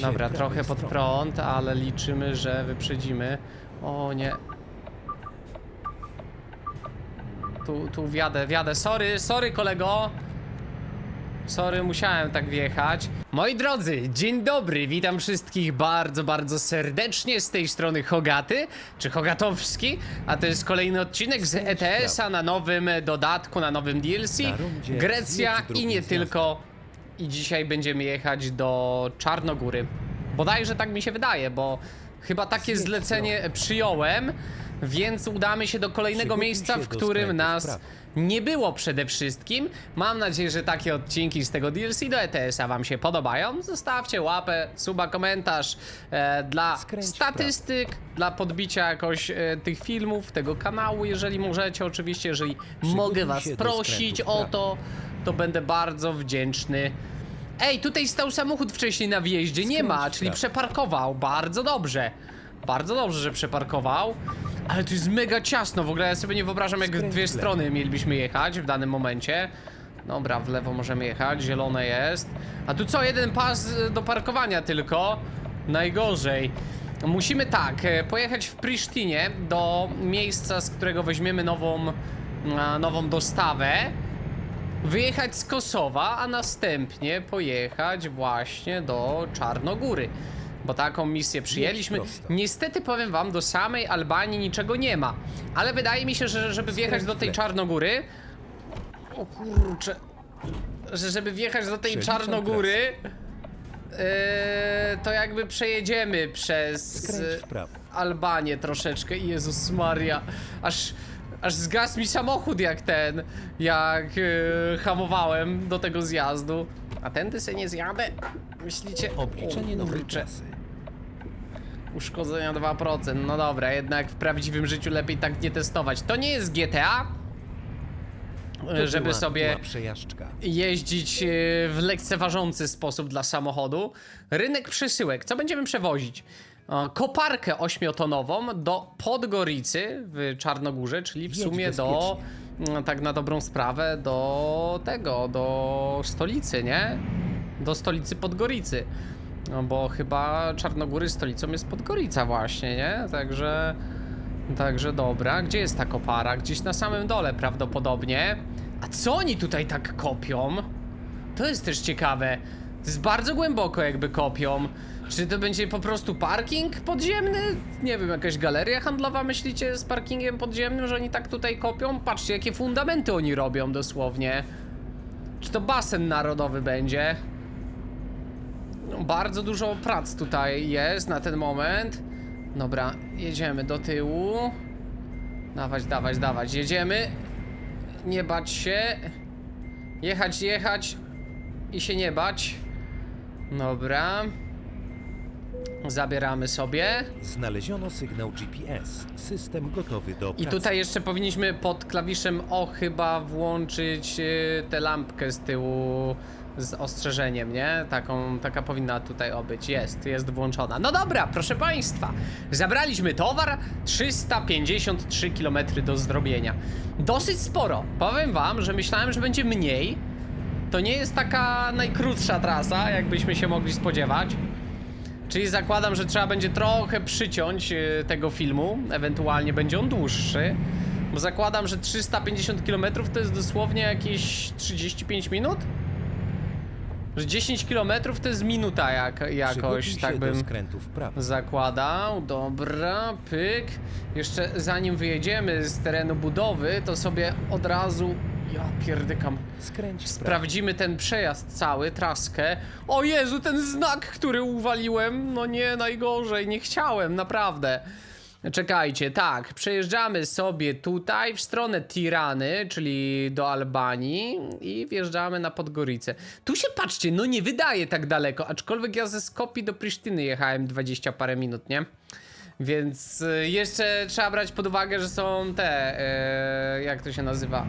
Dobra, trochę pod prąd, ale liczymy, że wyprzedzimy. O nie. Tu, tu wjadę, wjadę. Sorry, sorry kolego. Sorry, musiałem tak wjechać. Moi drodzy, dzień dobry, witam wszystkich bardzo, bardzo serdecznie z tej strony Hogaty, czy Hogatowski, a to jest kolejny odcinek z ETS-a na nowym dodatku, na nowym DLC. Grecja i nie tylko. I dzisiaj będziemy jechać do Czarnogóry. Bodajże tak mi się wydaje, bo chyba takie zlecenie przyjąłem, więc udamy się do kolejnego Przygotuj miejsca, się w do którym nas nie było przede wszystkim. Mam nadzieję, że takie odcinki z tego DLC do ETS-a wam się podobają. Zostawcie łapę, suba, komentarz e, dla Skręć w statystyk, dla podbicia jakoś e, tych filmów, tego kanału, jeżeli możecie. Oczywiście, jeżeli mogę was się do prosić skrętu w o prawo. to, to będę bardzo wdzięczny. Ej, tutaj stał samochód wcześniej na wjeździe, nie ma, czyli przeparkował. Bardzo dobrze. Bardzo dobrze, że przeparkował. Ale tu jest mega ciasno, w ogóle ja sobie nie wyobrażam, jak w dwie strony mielibyśmy jechać w danym momencie. Dobra, w lewo możemy jechać, zielone jest. A tu co, jeden pas do parkowania tylko? Najgorzej. Musimy tak, e, pojechać w Prisztinie do miejsca, z którego weźmiemy nową, nową dostawę. Wyjechać z Kosowa, a następnie pojechać właśnie do Czarnogóry. Bo taką misję przyjęliśmy. Niestety powiem wam, do samej Albanii niczego nie ma. Ale wydaje mi się, że żeby wjechać do tej. Czarnogóry. O kurcze. Że żeby wjechać do tej Czarnogóry. Yy, to jakby przejedziemy przez. Albanię troszeczkę. Jezus Maria. Aż, aż zgasł mi samochód jak ten. Jak yy, hamowałem do tego zjazdu. A tędy se nie zjadę? Myślicie? Obliczenie O nowej trasy. Uszkodzenia 2%. No dobra, jednak w prawdziwym życiu lepiej tak nie testować. To nie jest GTA, To żeby była sobie była jeździć e, w lekceważący sposób dla samochodu. Rynek przesyłek. Co będziemy przewozić? E, Koparkę ośmiotonową do Podgoricy w Czarnogórze, czyli w Jedź sumie do, mm, tak na dobrą sprawę, do tego, do stolicy, nie? Do stolicy Podgoricy. No bo chyba Czarnogóry stolicą jest Podgorica właśnie, nie? Także... Także dobra, gdzie jest ta kopara? Gdzieś na samym dole prawdopodobnie. A co oni tutaj tak kopią? To jest też ciekawe. To jest bardzo głęboko jakby kopią. Czy to będzie po prostu parking podziemny? Nie wiem, jakaś galeria handlowa myślicie z parkingiem podziemnym, że oni tak tutaj kopią? Patrzcie, jakie fundamenty oni robią dosłownie. Czy to basen narodowy będzie? No, bardzo dużo prac tutaj jest na ten moment. Dobra, jedziemy do tyłu. Dawać, dawać, dawać. Jedziemy. Nie bać się. Jechać, jechać. I się nie bać. Dobra. Zabieramy sobie. Znaleziono sygnał GPS. System gotowy do I pracy. tutaj jeszcze powinniśmy pod klawiszem O chyba włączyć y, tę lampkę z tyłu z ostrzeżeniem, nie? Taką, taka powinna tutaj obyć. Jest, jest włączona. No dobra, proszę Państwa. Zabraliśmy towar, 353 km do zrobienia. Dosyć sporo. Powiem Wam, że myślałem, że będzie mniej. To nie jest taka najkrótsza trasa, jakbyśmy się mogli spodziewać. Czyli zakładam, że trzeba będzie trochę przyciąć e, tego filmu, ewentualnie będzie on dłuższy. Bo zakładam, że 350 km to jest dosłownie jakieś 35 minut? Że 10 km to jest minuta jak, jakoś, tak do bym prawo. zakładał. Dobra, pyk. Jeszcze zanim wyjedziemy z terenu budowy, to sobie od razu... Ja pierdykam. Skręć w prawo. Sprawdzimy ten przejazd cały, traskę. O Jezu, ten znak, który uwaliłem. No nie, najgorzej, nie chciałem, naprawdę. Czekajcie, tak, przejeżdżamy sobie tutaj w stronę Tirany, czyli do Albanii i wjeżdżamy na Podgoricę. Tu się patrzcie, no nie wydaje tak daleko, aczkolwiek ja ze Skopii do Prisztyny jechałem 20 parę minut, nie? Więc y, jeszcze trzeba brać pod uwagę, że są te, e, jak to się nazywa?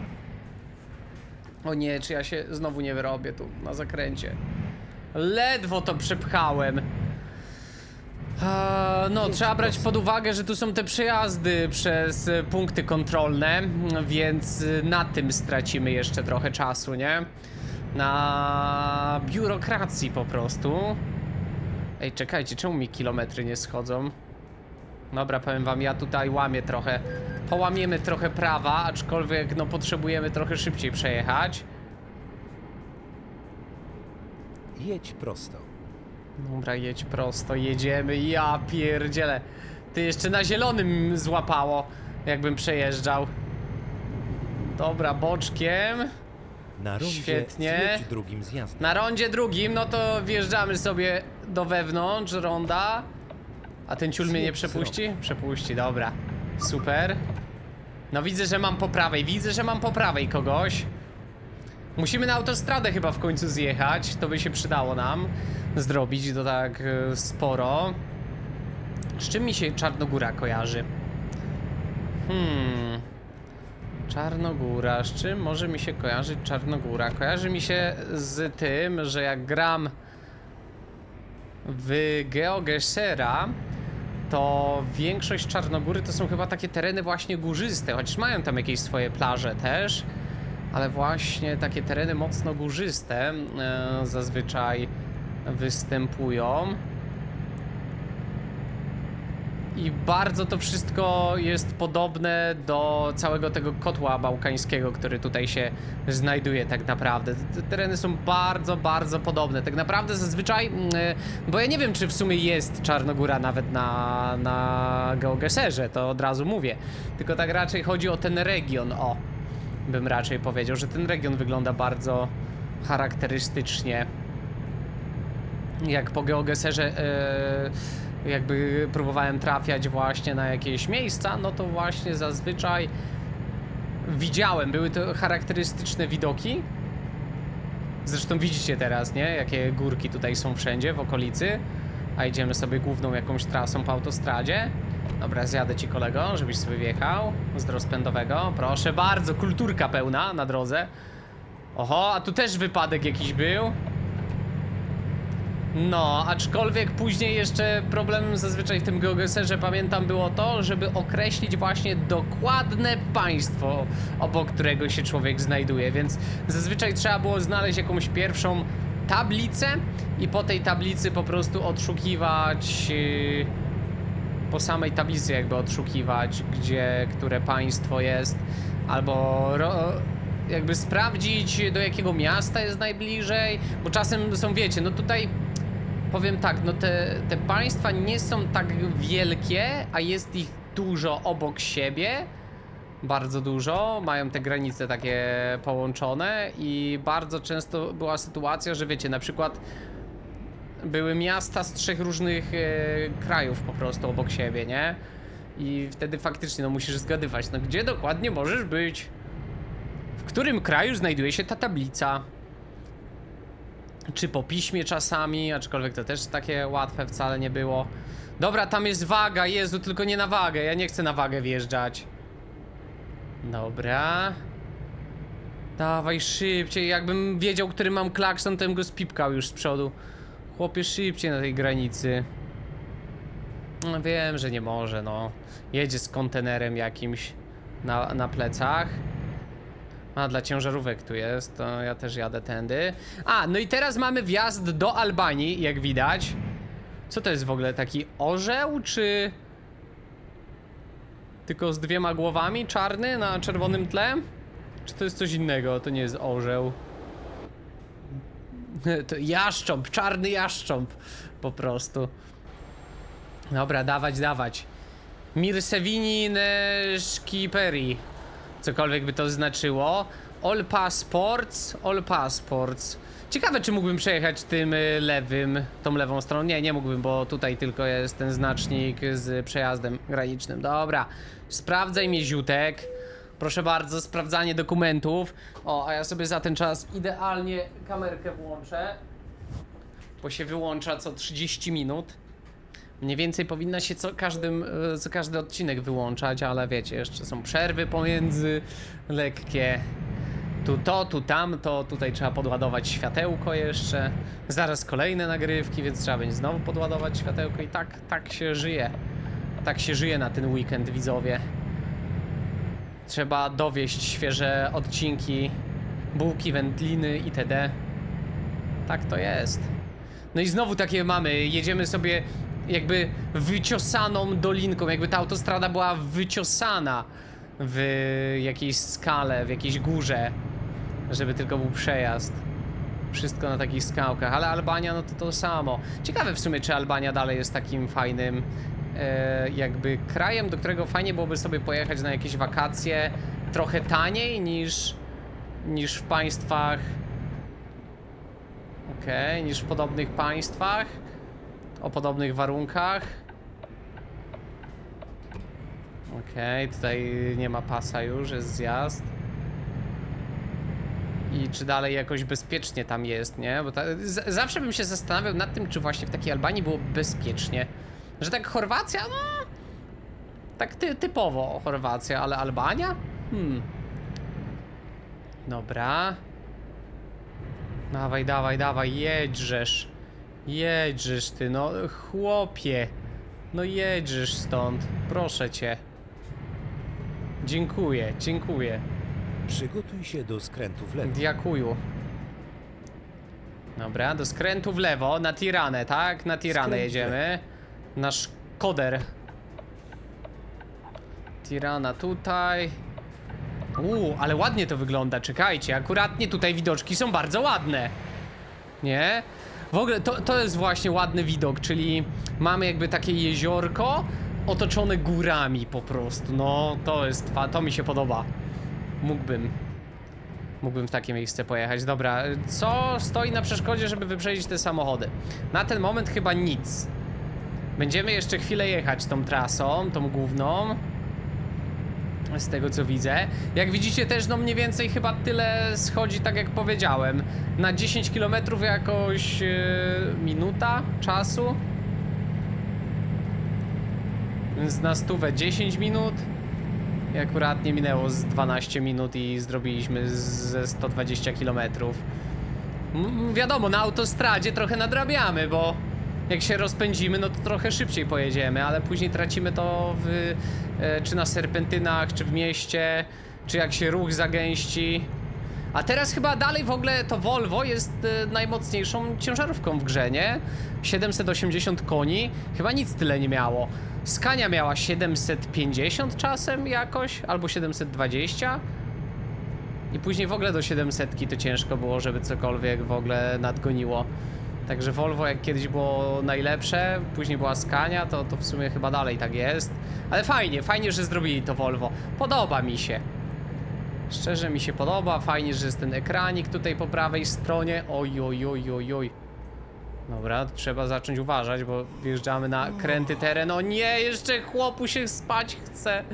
O nie, czy ja się znowu nie wyrobię tu na zakręcie. Ledwo to przepchałem. Eee, No, trzeba brać pod uwagę, że tu są te przejazdy przez e, punkty kontrolne, więc e, na tym stracimy jeszcze trochę czasu, nie? Na biurokracji po prostu. Ej, czekajcie, czemu mi kilometry nie schodzą? Dobra, powiem wam, ja tutaj łamię trochę. Połamiemy trochę prawa, aczkolwiek no potrzebujemy trochę szybciej przejechać. Jedź prosto. Dobra, jedź prosto, jedziemy, ja pierdzielę. Ty jeszcze na zielonym złapało, jakbym przejeżdżał. Dobra, boczkiem. Na rondzie Świetnie. zjedź drugim zjazdem. Na rondzie drugim, no to wjeżdżamy sobie do wewnątrz ronda. A ten ciul mnie nie przepuści? Przepuści, dobra. Super. No widzę, że mam po prawej, widzę, że mam po prawej kogoś. Musimy na autostradę chyba w końcu zjechać, to by się przydało nam zrobić, to tak e, sporo. Z czym mi się Czarnogóra kojarzy? Hmm... Czarnogóra, z czym może mi się kojarzyć Czarnogóra? Kojarzy mi się z tym, że jak gram w GeoGesera, to większość Czarnogóry to są chyba takie tereny właśnie górzyste, chociaż mają tam jakieś swoje plaże też, ale właśnie takie tereny mocno górzyste e, zazwyczaj występują. I bardzo to wszystko jest podobne do całego tego kotła bałkańskiego, który tutaj się znajduje tak naprawdę. Te tereny są bardzo, bardzo podobne. Tak naprawdę zazwyczaj, mm, e, bo ja nie wiem, czy w sumie jest Czarnogóra nawet na, na GeoGeserze, to od razu mówię. Tylko tak raczej chodzi o ten region, o. Bym raczej powiedział, że ten region wygląda bardzo charakterystycznie jak po geogeserze e, jakby próbowałem trafiać właśnie na jakieś miejsca, no to właśnie zazwyczaj widziałem, były to charakterystyczne widoki. Zresztą widzicie teraz, nie? Jakie górki tutaj są wszędzie w okolicy. A idziemy sobie główną jakąś trasą po autostradzie. Dobra, zjadę ci kolego, żebyś sobie wjechał z rozpędowego. Proszę bardzo, kulturka pełna na drodze. Oho, a tu też wypadek jakiś był. No, aczkolwiek później jeszcze problemem zazwyczaj w tym geogeserze pamiętam było to, żeby określić właśnie dokładne państwo, obok którego się człowiek znajduje, więc zazwyczaj trzeba było znaleźć jakąś pierwszą tablicę i po tej tablicy po prostu odszukiwać yy, po samej tablicy jakby odszukiwać, gdzie które państwo jest, albo ro, jakby sprawdzić do jakiego miasta jest najbliżej, bo czasem są, wiecie, no tutaj powiem tak, no te, te państwa nie są tak wielkie, a jest ich dużo obok siebie. Bardzo dużo, mają te granice takie połączone i bardzo często była sytuacja, że wiecie, na przykład były miasta z trzech różnych e, krajów po prostu obok siebie, nie? I wtedy faktycznie no musisz zgadywać, no gdzie dokładnie możesz być? W którym kraju znajduje się ta tablica? Czy po piśmie czasami, aczkolwiek to też takie łatwe wcale nie było. Dobra, tam jest waga, Jezu, tylko nie na wagę, ja nie chcę na wagę wjeżdżać. Dobra. Dawaj szybciej, jakbym wiedział, który mam klakson, to bym go spipkał już z przodu. Chłopie, szybciej na tej granicy. No, wiem, że nie może, no. Jedzie z kontenerem jakimś na, na plecach. A, dla ciężarówek tu jest, to ja też jadę tędy. A, no i teraz mamy wjazd do Albanii, jak widać. Co to jest w ogóle, taki orzeł, czy... Tylko z dwiema głowami, czarny na czerwonym tle? Czy to jest coś innego? To nie jest orzeł. To jaszcząb, czarny jaszcząb. Po prostu. Dobra, dawać, dawać. Mirsevinin Szkiperi. Cokolwiek by to znaczyło. All passports, all passports. Ciekawe, czy mógłbym przejechać tym y, lewym, tą lewą stroną. Nie, nie mógłbym, bo tutaj tylko jest ten znacznik z przejazdem granicznym. Dobra, sprawdzaj mnie, ziutek. Proszę bardzo, sprawdzanie dokumentów. O, a ja sobie za ten czas idealnie kamerkę włączę. Bo się wyłącza co 30 minut. Mniej więcej powinna się co, każdym, e, co każdy odcinek wyłączać, ale wiecie, jeszcze są przerwy pomiędzy, lekkie. Tu to, tu tamto, tutaj trzeba podładować światełko jeszcze. Zaraz kolejne nagrywki, więc trzeba będzie znowu podładować światełko i tak, tak się żyje. Tak się żyje na ten weekend, widzowie. Trzeba dowieść świeże odcinki, bułki, wędliny itd. Tak to jest. No i znowu takie mamy, jedziemy sobie jakby wyciosaną dolinką, jakby ta autostrada była wyciosana w jakiejś skale, w jakiejś górze, żeby tylko był przejazd. Wszystko na takich skałkach, ale Albania no to to samo. Ciekawe w sumie, czy Albania dalej jest takim fajnym e, jakby krajem, do którego fajnie byłoby sobie pojechać na jakieś wakacje trochę taniej niż, niż w państwach Okej, niż w podobnych państwach o podobnych warunkach. Okej, tutaj nie ma pasa już, jest zjazd. I czy dalej jakoś bezpiecznie tam jest, nie? Bo ta, zawsze bym się zastanawiał nad tym, czy właśnie w takiej Albanii było bezpiecznie. Że tak Chorwacja, no. Tak ty, typowo Chorwacja, ale Albania? Hmm. Dobra. Dawaj, dawaj, dawaj, jedźżesz. Jedźżesz ty, no chłopie. No jedźżesz stąd, proszę cię. Dziękuję, dziękuję. Przygotuj się do skrętu w lewo. Dziękuję. Dobra, do skrętu w lewo, na Tiranę, tak? Na Tiranę Skręt w jedziemy. Nasz koder. Tirana tutaj. Uuu, ale ładnie to wygląda, czekajcie, akuratnie tutaj widoczki są bardzo ładne. Nie? W ogóle to, to jest właśnie ładny widok, czyli mamy jakby takie jeziorko otoczone górami po prostu. No, to jest, to mi się podoba. Mógłbym. Mógłbym w takie miejsce pojechać. Dobra, co stoi na przeszkodzie, żeby wyprzedzić te samochody? Na ten moment chyba nic. Będziemy jeszcze chwilę jechać tą trasą, tą główną. Z tego co widzę. Jak widzicie też no mniej więcej chyba tyle schodzi tak jak powiedziałem. Na 10 km jakoś yy, minuta czasu. Więc na stówę 10 minut. I akurat nie minęło z 12 minut i zrobiliśmy ze 120 km. M- wiadomo, na autostradzie trochę nadrabiamy, bo jak się rozpędzimy, no to trochę szybciej pojedziemy, ale później tracimy to w, e, czy na serpentynach, czy w mieście, czy jak się ruch zagęści. A teraz chyba dalej w ogóle to Volvo jest e, najmocniejszą ciężarówką w grze, nie? 780 koni, chyba nic tyle nie miało. Skania miała 750 czasem jakoś, albo 720. I później w ogóle do 700 to ciężko było, żeby cokolwiek w ogóle nadgoniło. Także Volvo jak kiedyś było najlepsze, później była Scania, to, to w sumie chyba dalej tak jest. Ale fajnie, fajnie, że zrobili to Volvo. Podoba mi się. Szczerze mi się podoba, fajnie, że jest ten ekranik tutaj po prawej stronie. Oj, oj, oj, oj, oj. Dobra, trzeba zacząć uważać, bo wjeżdżamy na kręty teren. O nie, jeszcze chłopu się spać chce.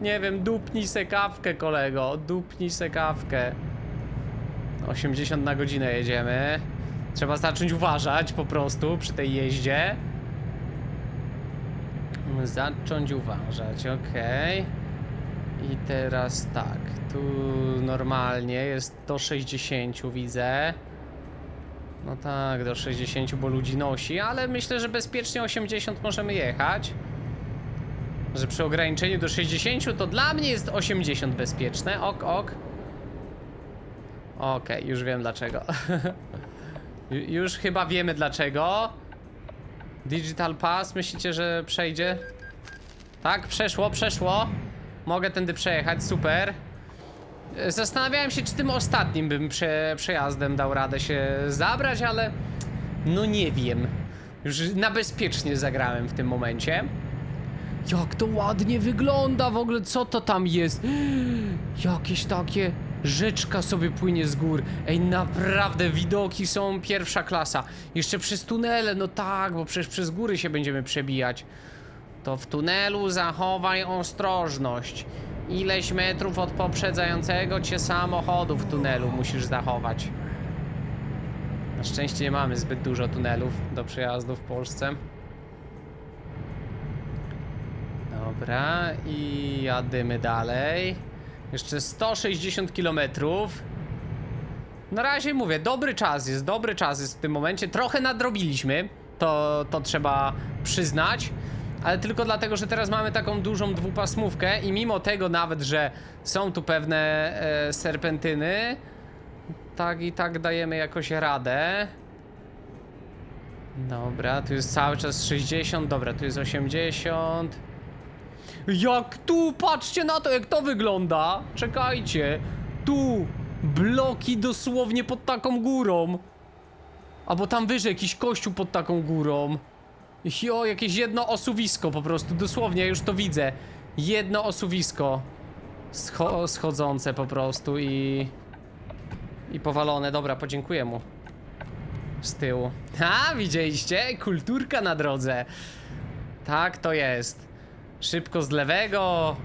Nie wiem, dupnij se kawkę, kolego. Dupnij se kawkę. 80 na godzinę jedziemy. Trzeba zacząć uważać po prostu przy tej jeździe. Zacząć uważać, okej. I teraz tak, tu normalnie jest do 60 widzę. No tak, do 60, bo ludzi nosi, ale myślę, że bezpiecznie 80 możemy jechać. Że przy ograniczeniu do 60 to dla mnie jest 80 bezpieczne. Ok, ok. Okej, już wiem dlaczego. Ju- już chyba wiemy dlaczego. Digital Pass, myślicie, że przejdzie? Tak, przeszło, przeszło. Mogę tędy przejechać, super. E, Zastanawiałem się, czy tym ostatnim bym prze, przejazdem dał radę się zabrać, ale no nie wiem. Już na bezpiecznie zagrałem w tym momencie. Jak to ładnie wygląda w ogóle, co to tam jest? Jakieś takie rzeczka sobie płynie z gór. Ej, naprawdę widoki są pierwsza klasa. Jeszcze przez tunele, no tak, bo przecież przez góry się będziemy przebijać. To w tunelu zachowaj ostrożność. Ileś metrów od poprzedzającego cię samochodu w tunelu musisz zachować. Na szczęście nie mamy zbyt dużo tunelów do przejazdu w Polsce. Dobra, i jadymy dalej. Jeszcze 160 km. Na razie mówię, dobry czas jest, dobry czas jest w tym momencie. Trochę nadrobiliśmy, to, to trzeba przyznać. Ale tylko dlatego, że teraz mamy taką dużą dwupasmówkę i mimo tego nawet, że są tu pewne e, serpentyny, tak i tak dajemy jakoś radę. Dobra, tu jest cały czas 60, dobra, tu jest 80. Jak tu, patrzcie na to, jak to wygląda. Czekajcie, tu bloki dosłownie pod taką górą. Albo tam wyżej jakiś kościół pod taką górą. Jo, jakieś jedno osuwisko po prostu, dosłownie, ja już to widzę. Jedno osuwisko. Scho schodzące po prostu i... I powalone, dobra, podziękuję mu. Z tyłu. Ha, widzieliście? Kulturka na drodze. Tak to jest. Szybko z lewego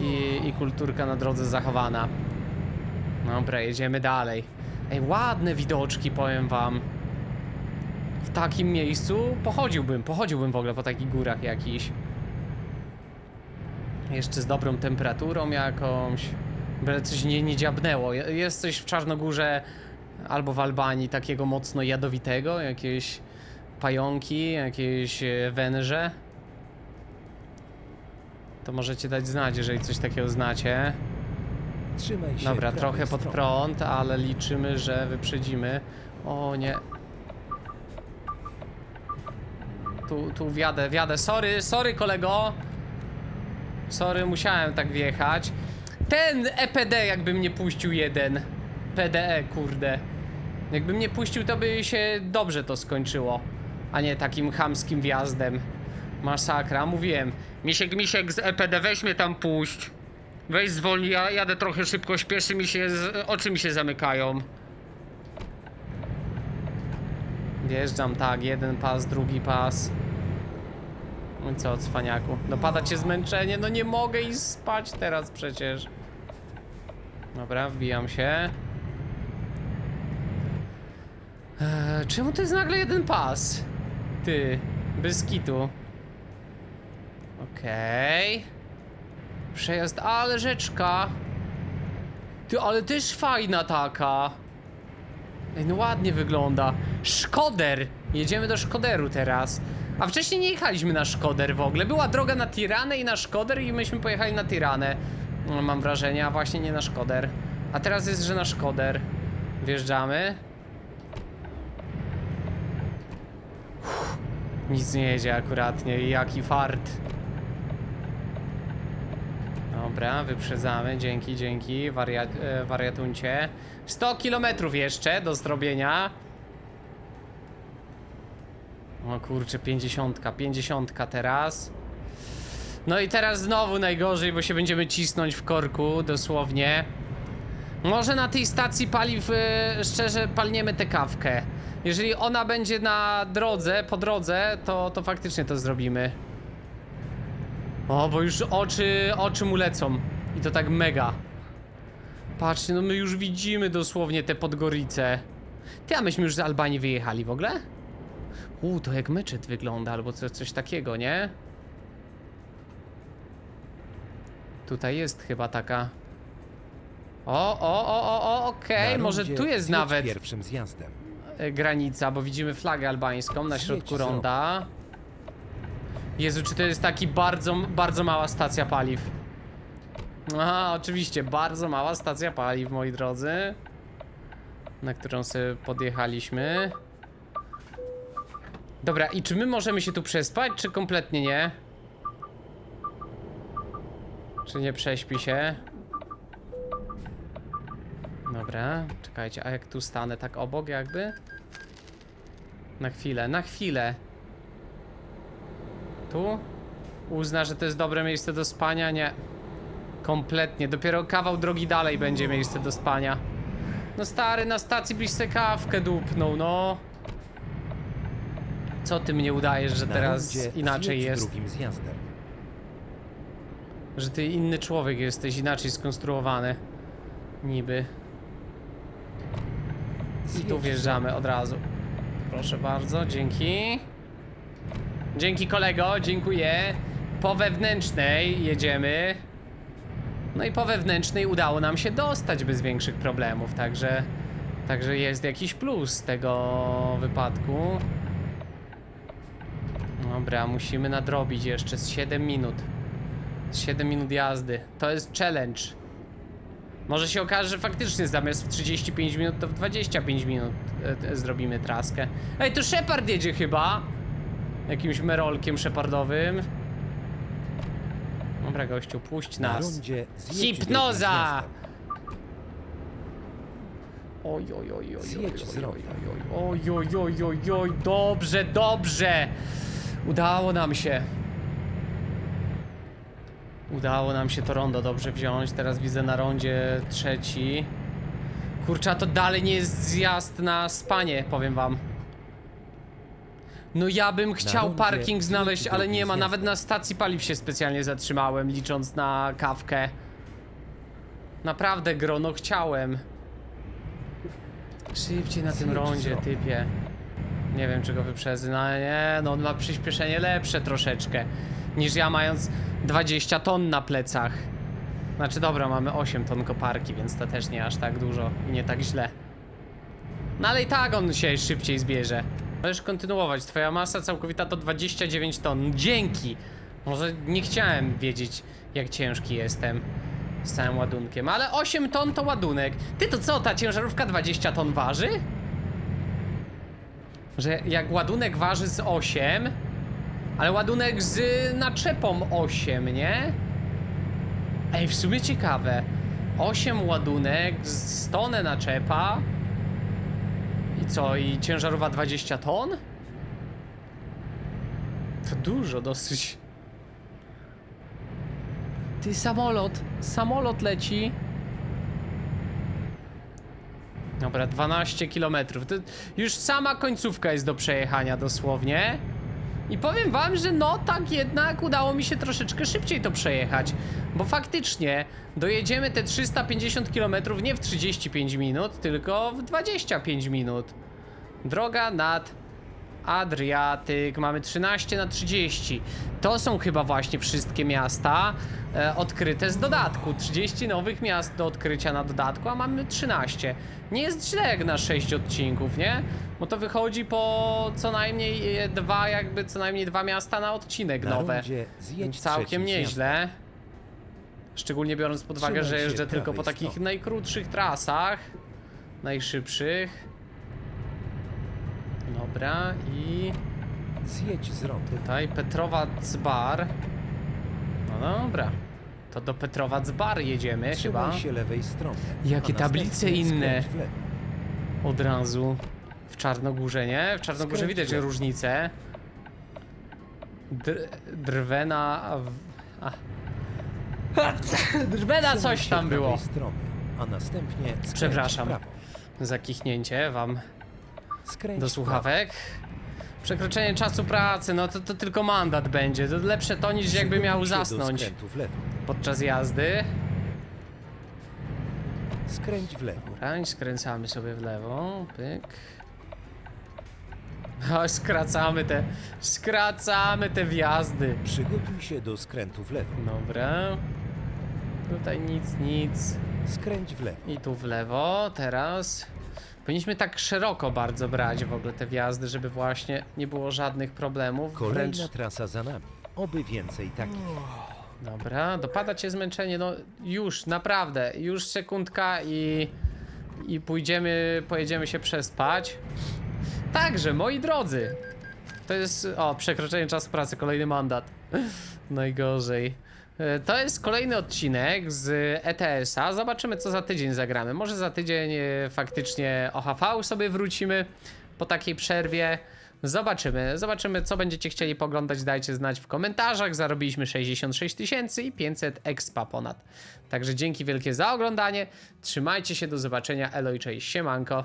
i, i kulturka na drodze zachowana. Dobra, jedziemy dalej. Ej, ładne widoczki, powiem wam. W takim miejscu pochodziłbym, pochodziłbym w ogóle po takich górach jakichś. Jeszcze z dobrą temperaturą jakąś. Byle coś nie, nie dziabnęło. Je- Jest coś w Czarnogórze albo w Albanii takiego mocno jadowitego, jakieś pająki, jakieś e, węże. To możecie dać znać, jeżeli coś takiego znacie. Trzymaj się Dobra, prawej trochę pod strony. prąd, ale liczymy, że wyprzedzimy. O nie. Tu, tu wjadę, wjadę. Sorry, sorry kolego. Sorry, musiałem tak wjechać. Ten EPD jakby mnie puścił jeden. PDE, kurde. Jakby mnie puścił, to by się dobrze to skończyło. A nie takim chamskim wjazdem. Masakra, mówiłem. Misiek, misiek z EPD, weź mnie tam puść. Weź zwolnij, ja jadę trochę szybko, śpieszy mi się, z, oczy mi się zamykają. Wjeżdżam, tak, jeden pas, drugi pas. No co, cwaniaku? Dopada cię zmęczenie? No nie mogę iść spać teraz przecież. Dobra, wbijam się. Eee, czemu to jest nagle jeden pas? Ty, bez kitu. Okej. Przejazd, ale rzeczka. Ty, ale też fajna taka. Ej, no ładnie wygląda. Szkoder! Jedziemy do Szkoderu teraz. A wcześniej nie jechaliśmy na Szkoder w ogóle. Była droga na Tiranę i na Szkoder i myśmy pojechali na Tiranę. No, Mam wrażenie, a właśnie nie na Szkoder. A teraz jest, że na Szkoder. Wjeżdżamy. Uff, nic nie jedzie akuratnie. Jaki fart. Dobra, wyprzedzamy. Dzięki, dzięki. Waria e, wariatuncie. 100 kilometrów jeszcze do zrobienia. O kurczę, 50, 50 teraz. No i teraz znowu najgorzej, bo się będziemy cisnąć w korku, dosłownie. Może na tej stacji paliw, e, szczerze, palniemy tę kawkę. Jeżeli ona będzie na drodze, po drodze, to, to faktycznie to zrobimy. O, bo już oczy, oczy mu lecą. I to tak mega. Patrzcie, no my już widzimy dosłownie te Podgorice. Ty, a myśmy już z Albanii wyjechali w ogóle? U, to jak meczet wygląda, albo co, coś takiego, nie? Tutaj jest chyba taka... O, o, o, o, o, okej, Na może tu jest nawet pierwszym zjazdem. granica, bo widzimy flagę albańską na środku ronda. Jezu, czy to jest taki bardzo, bardzo mała stacja paliw? Aha, oczywiście, bardzo mała stacja paliw, moi drodzy. Na którą sobie podjechaliśmy. Dobra, i czy my możemy się tu przespać, czy kompletnie nie? Czy nie prześpi się? Dobra, czekajcie, a jak tu stanę tak obok jakby? Na chwilę, na chwilę. Tu? Uzna, że to jest dobre miejsce do spania? Nie. Kompletnie, dopiero kawał drogi dalej będzie miejsce do spania. No stary, na stacji byś se kawkę dupnął, no. Co ty mnie udajesz, że Na teraz inaczej zjedź jest? drugim zjazdem. Że ty inny człowiek jesteś, inaczej skonstruowany. Niby. I tu wjeżdżamy od razu. Proszę bardzo, dzięki. Dzięki kolego, dziękuję. Po wewnętrznej jedziemy. No i po wewnętrznej udało nam się dostać bez większych problemów, także także jest jakiś plus tego wypadku. Dobra, musimy nadrobić jeszcze z 7 minut. Z 7 minut jazdy. To jest challenge. Może się okaże, że faktycznie zamiast w 35 minut, to w 25 minut e, e, zrobimy traskę. Ej, to Shepard jedzie chyba! Jakimś merolkiem Shepardowym. Dobra, gościu, puść Na nas. Hipnoza! Oj, oj, oj, oj, oj, oj, oj, oj, oj, oj, oj, dobrze, dobrze! Udało nam się. Udało nam się to rondo dobrze wziąć. Teraz widzę na rondzie trzeci. Kurczę, a to dalej nie jest zjazd na spanie, powiem wam. No ja bym chciał parking znaleźć, ale nie ma. Nawet na stacji paliw się specjalnie zatrzymałem, licząc na kawkę. Naprawdę, grono chciałem. Szybciej na tym rondzie, typie. Nie wiem, czego wyprzedzę. No nie, no on ma przyspieszenie lepsze troszeczkę. Niż ja mając 20 ton na plecach. Znaczy dobra, mamy 8 ton koparki, więc to też nie aż tak dużo i nie tak źle. No ale i tak on się szybciej zbierze. Możesz kontynuować. Twoja masa całkowita to 29 ton. Dzięki! Może nie chciałem wiedzieć, jak ciężki jestem z całym ładunkiem, ale 8 ton to ładunek. Ty to co, ta ciężarówka 20 ton waży? Że jak ładunek waży z 8, ale ładunek z naczepą 8, nie? Ej, w sumie ciekawe. 8 ładunek, z tonę naczepa. I co, i ciężarówka 20 ton? To dużo dosyć. Ty samolot, samolot leci. Dobra, 12 km. To już sama końcówka jest do przejechania dosłownie. I powiem wam, że no tak jednak udało mi się troszeczkę szybciej to przejechać. Bo faktycznie dojedziemy te 350 km nie w 35 minut, tylko w 25 minut. Droga nad Adriatyk, mamy 13 na 30. To są chyba właśnie wszystkie miasta e, odkryte z dodatku. 30 nowych miast do odkrycia na dodatku, a mamy 13. Nie jest źle jak na 6 odcinków, nie? Bo to wychodzi po co najmniej e, dwa, jakby co najmniej dwa miasta na odcinek Na nowe. zjedź Więc całkiem trzecim nieźle. Szczególnie biorąc pod uwagę, Trzymaj że się jeżdżę tylko po prawej takich najkrótszych trasach. Najszybszych. Dobra i Zjedź z tutaj Petrowa Bar. No dobra. To do Petrowa Bar jedziemy chyba. Trzymaj się lewej strony. Jakie a tablice następnie inne. skręć w lewo. Od razu. W Czarnogórze, nie? W Czarnogórze Skręć widać w lewo. różnicę. Dr drwena. w- A. drwena Trzymaj coś się tam było. Strony, a następnie skręć Przepraszam. Prawo. Zakichnięcie wam Skręć do słuchawek. Przekroczenie czasu pracy, no to, to tylko mandat będzie. To lepsze to niż jakby miał zasnąć podczas jazdy. Skręć w lewo. Dobra, i skręcamy sobie w lewo. Pyk. O, skracamy te. Skracamy te wjazdy. Przygotuj się do skrętu w lewo. Dobra. Tutaj nic, nic. Skręć w lewo. I tu w lewo, teraz. Powinniśmy tak szeroko bardzo brać w ogóle te wjazdy, żeby właśnie nie było żadnych problemów. Kolejna Wręcz. trasa za nami. Oby więcej takich. Dobra, dopada cię zmęczenie, no już, naprawdę, już sekundka i, i pójdziemy, pojedziemy się przespać. Także, moi drodzy, to jest, o, przekroczenie czasu pracy, kolejny mandat. Najgorzej. E, To jest kolejny odcinek z ETS-a. Zobaczymy, co za tydzień zagramy. Może za tydzień e, faktycznie OHV sobie wrócimy po takiej przerwie. Zobaczymy, zobaczymy, co będziecie chcieli poglądać. Dajcie znać w komentarzach. Zarobiliśmy 66 tysięcy i 500 expa ponad. Także dzięki wielkie za oglądanie. Trzymajcie się, do zobaczenia. Elo i cześć, siemanko.